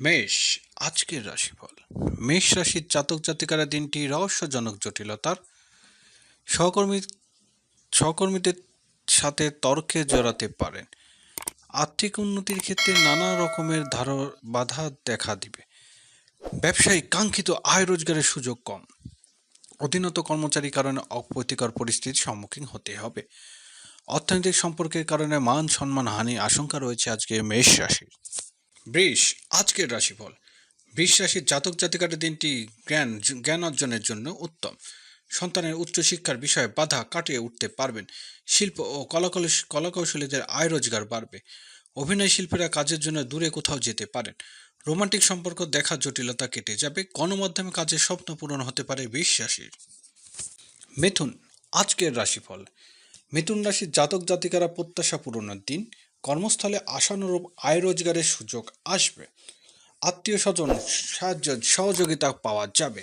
মেষ, আজকের রাশিফল। মেষ রাশির জাতক জাতিকারা দিনটি রহস্যজনক জটিলতার। সহকর্মী সহকর্মীদের সাথে তর্কে জড়াতে পারেন। আর্থিক উন্নতির ক্ষেত্রে নানা রকমের ধার বাধা দেখা দিবে। ব্যবসায়ী কাঙ্ক্ষিত আয় রোজগারের সুযোগ কম। অধীনত কর্মচারীর কারণে অপ্রীতিকর পরিস্থিতির সম্মুখীন হতে হবে। অর্থনৈতিক সম্পর্কের কারণে মান, সম্মান, হানি আশঙ্কা রয়েছে আজকে মেষ রাশির। বৃষ আজকের রাশিফল। বৃষ রাশির জাতক জাতিকারের দিনটি জ্ঞান জ্ঞান অর্জনের জন্য উত্তম। সন্তানের উচ্চশিক্ষার বিষয়ে বাধা কাটিয়ে উঠতে পারবেন। শিল্প ও কলাকৌশ, কলাকৌশলীদের আয় রোজগার বাড়বে। অভিনয় শিল্পীরা কাজের জন্য দূরে কোথাও যেতে পারেন। রোমান্টিক সম্পর্ক দেখার জটিলতা কেটে যাবে। গণমাধ্যমে কাজের স্বপ্ন পূরণ হতে পারে বৃষ রাশির মিথুন, আজকের রাশিফল। মিথুন রাশির জাতক জাতিকারা প্রত্যাশা পূরণের দিন কর্মস্থলে আশানুরূপ আয় রোজগারের সুযোগ আসবে। আত্মীয় স্বজন সাহায্য সহযোগিতা পাওয়া যাবে।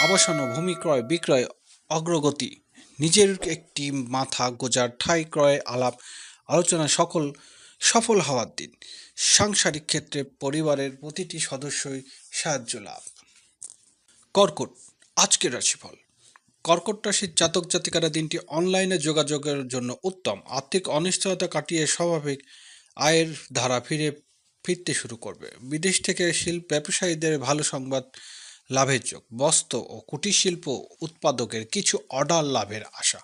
আবাসন ও ভূমি ক্রয় বিক্রয় অগ্রগতি, নিজের একটি মাথা গোজার ঠাই ক্রয় আলাপ, আলোচনা সকল সফল হওয়ার দিন। সাংসারিক ক্ষেত্রে পরিবারের প্রতিটি সদস্যই সাহায্য লাভ। কর্কট, আজকের রাশিফল। কর্কট রাশির জাতক জাতিকারা দিনটি অনলাইনে যোগাযোগের জন্য উত্তম। আর্থিক অনিশ্চয়তা কাটিয়ে স্বাভাবিক আয়ের ধারা ফিরে ফিরতে শুরু করবে। বিদেশ থেকে শিল্প ব্যবসায়ীদের ভালো সংবাদ লাভের যোগ। বস্ত্র ও কুটির শিল্প উৎপাদকের কিছু অর্ডার লাভের আশা।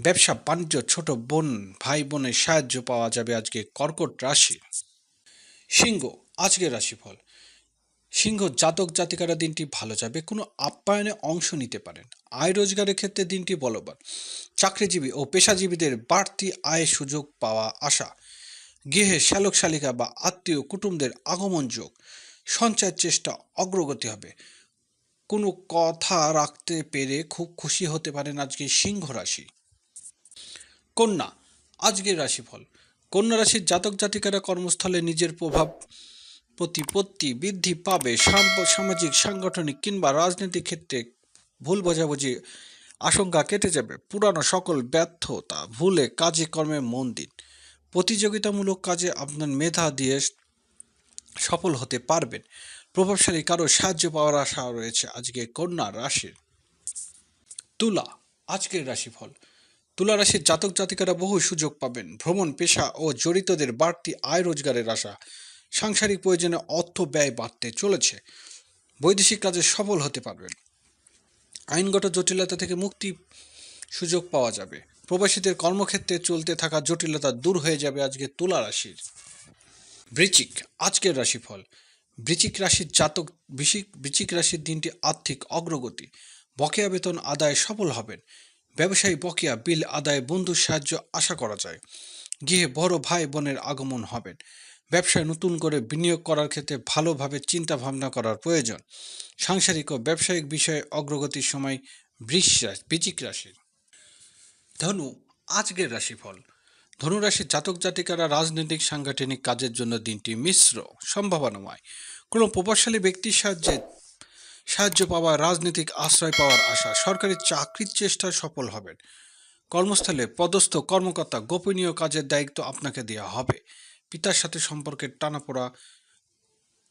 ব্যবসা, বাণিজ্য, ছোট বোন ভাই বোনের সাহায্য পাওয়া যাবে আজকে কর্কট রাশি। সিংহ, আজকের রাশিফল। সিংহ জাতক জাতিকারা দিনটি ভালো যাবে, কোনো আপ্যায়নে অংশ নিতে পারেন। আয় রোজগারের ক্ষেত্রে দিনটি বলবান চাকরিজীবী ও পেশাজীবীদের বাড়তি আয়ের সুযোগ পাওয়া আশা। গৃহে শ্যালক শালিকা বা আত্মীয় কুটুমদের আগমন যোগ। সঞ্চয়ের চেষ্টা অগ্রগতি হবে। কোনো কথা রাখতে পেরে খুব খুশি হতে পারেন আজকে সিংহ রাশি। কন্যা, আজকের রাশিফল। কন্যা রাশির জাতক জাতিকারা কর্মস্থলে নিজের প্রভাব প্রতিপত্তি বৃদ্ধি পাবে। সাম- সামাজিক, সাংগঠনিক কিংবা রাজনৈতিক ক্ষেত্রে ভুল বোঝাবুঝি আশঙ্কা কেটে যাবে। পুরানো সকল ব্যর্থতা ভুলে কাজে কর্মে মন দিন। প্রতিযোগিতামূলক কাজে আপনার মেধা দিয়ে সফল হতে পারবেন। প্রভাবশালী কারও সাহায্য পাওয়ার আশা রয়েছে। আজকে কন্যা রাশির তুলা, আজকের রাশিফল। তুলা রাশির জাতক জাতিকারা বহু সুযোগ পাবেন। ভ্রমণ, পেশা ও জড়িতদের বাড়তি আয় রোজগারের আশা। সাংসারিক প্রয়োজনে অর্থ ব্যয় বাড়তে চলেছে। বৈদেশিক কাজে সফল হতে পারবেন। আইনগত জটিলতা থেকে মুক্তি সুযোগ পাওয়া যাবে। প্রবাসীদের কর্মক্ষেত্রে চলতে থাকা জটিলতা দূর হয়ে যাবে আজকে তুলা রাশির। বৃচিক আজকের রাশিফল। বৃচিক রাশির জাতক, বৃশ্চিক বৃচিক রাশির দিনটি আর্থিক অগ্রগতি। বকেয়া বেতন আদায় সফল হবেন। ব্যবসায়ী বকেয়া বিল আদায় বন্ধুর সাহায্য আশা করা যায়। গৃহে বড় ভাই বোনের আগমন হবেন। ব্যবসায় নতুন করে বিনিয়োগ করার ক্ষেত্রে ভালোভাবে চিন্তা ভাবনা করার প্রয়োজন। সাংসারিক ও ব্যবসায়িক বিষয়ে অগ্রগতির সময় বৃষ বৃচিক রাশির। ধনু, আজকের রাশিফল। ধনু রাশির জাতক জাতিকারা রাজনৈতিক সাংগঠনিক কাজের জন্য দিনটি মিশ্র, সম্ভাবনাময়। কোনো প্রভাবশালী ব্যক্তির সাহায্যে সাহায্য পাওয়া, রাজনৈতিক আশ্রয় পাওয়ার আশা, সরকারি চাকরির চেষ্টা সফল হবেন। কর্মস্থলে পদস্থ কর্মকর্তা গোপনীয় কাজের দায়িত্ব আপনাকে দেওয়া হবে। পিতার সাথে সম্পর্কের টানাপোড়া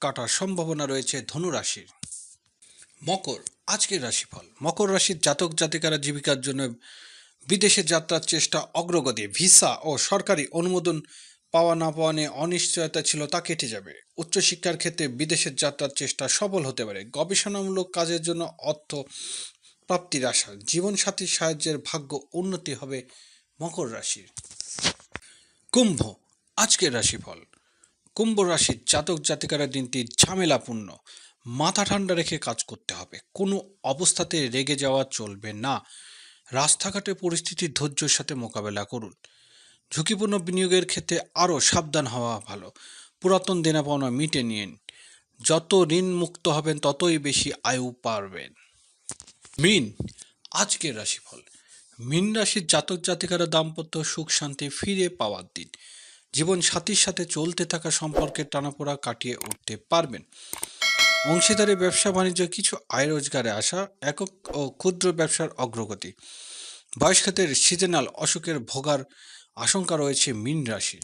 কাটার সম্ভাবনা রয়েছে ধনু রাশির মকর, আজকের রাশিফল। মকর রাশির জাতক জাতিকারা জীবিকার জন্য বিদেশে যাত্রার চেষ্টা অগ্রগতি, ভিসা ও সরকারি অনুমোদন পাওয়া না পাওয়া নিয়ে অনিশ্চয়তা ছিল তা কেটে যাবে। উচ্চশিক্ষার ক্ষেত্রে বিদেশের যাত্রার চেষ্টা সফল হতে পারে। গবেষণামূলক কাজের জন্য অর্থ প্রাপ্তির আশা। জীবনসাথীর সাহায্যের ভাগ্য উন্নতি হবে মকর রাশির। কুম্ভ আজকের রাশিফল। কুম্ভ রাশির জাতক জাতিকারা দিনটি ঝামেলাপূর্ণ, মাথা ঠান্ডা রেখে কাজ করতে হবে। কোনো অবস্থাতে রেগে যাওয়া চলবে না। রাস্তাঘাটে পরিস্থিতির ধৈর্যের সাথে মোকাবেলা করুন। ঝুঁকিপূর্ণ বিনিয়োগের ক্ষেত্রে আরও সাবধান হওয়া ভালো। পুরাতন দেনা পাওনা মিটে নিন। যত ঋণ মুক্ত হবেন, ততই বেশি আয়ু পারবেন মিন, আজকের রাশিফল। মিন রাশির জাতক জাতিকারা দাম্পত্য সুখ শান্তি ফিরে পাওয়ার দিন। জীবন সাথীর সাথে চলতে থাকা সম্পর্কের টানাপোড়া কাটিয়ে উঠতে পারবেন। অংশীদারি, ব্যবসা, বাণিজ্য, কিছু আয় রোজগারে আসা, একক ও ক্ষুদ্র ব্যবসার অগ্রগতি। বয়স্কদের সিজনাল অসুখের ভোগার আশঙ্কা রয়েছে মীন রাশি।